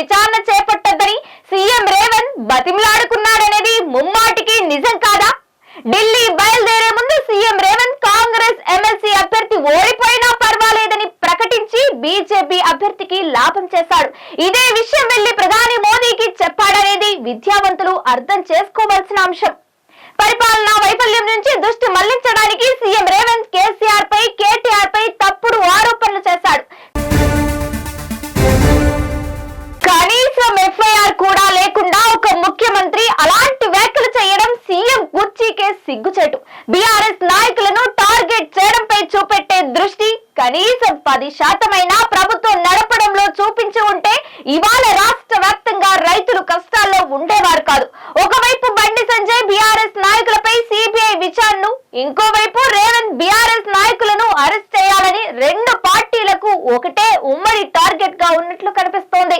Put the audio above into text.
విచారణ చేపట్టద్దని సీఎం రేవంత్ బతిమలాడుకున్నాడనేది ముమ్మాటికి నిజం కాదా? ఢిల్లీ బయలుదేరే ముందు సీఎం రేవంత్ కాంగ్రెస్ ఎమ్మెల్సీ అభ్యర్థి ఓడిపోయినా పర్వాలేదని ప్రకటించి బీజేపీ అభ్యర్థికి లాభం చేశాడు. ఇదే విషయం వెళ్ళి ప్రధాని మోదీకి చెప్పాడనేది విద్యావంతులు అర్థం చేసుకోవాల్సిన అంశం. పరిపాలనా వైఫల్యం నుంచి దృష్టి మళ్ళించడానికి సీఎం సిగ్గుచేటు. బీఆర్ఎస్ నాయకులను టార్గెట్ చేయడంపై చూపెట్టే దృష్టి కనీసం పది శాతమైనా ప్రభుత్వం నడపడంలో చూపించి ఉంటే ఇవాళ రాష్ట్ర వ్యాప్తంగా రైతులు కష్టాల్లో ఉండేవారు కాదు. ఒకవైపు బండి సంజయ్ బీఆర్ఎస్ నాయకులపై సిబిఐ విచారణను ఇంకోవైపు రేవంత్ బీఆర్ఎస్ నాయకులను అరెస్ట్ చేయాలని రెండు పార్టీలకు ఒకటే ఉమ్మడి టార్గెట్గా ఉన్నట్లు కనిపిస్తోంది.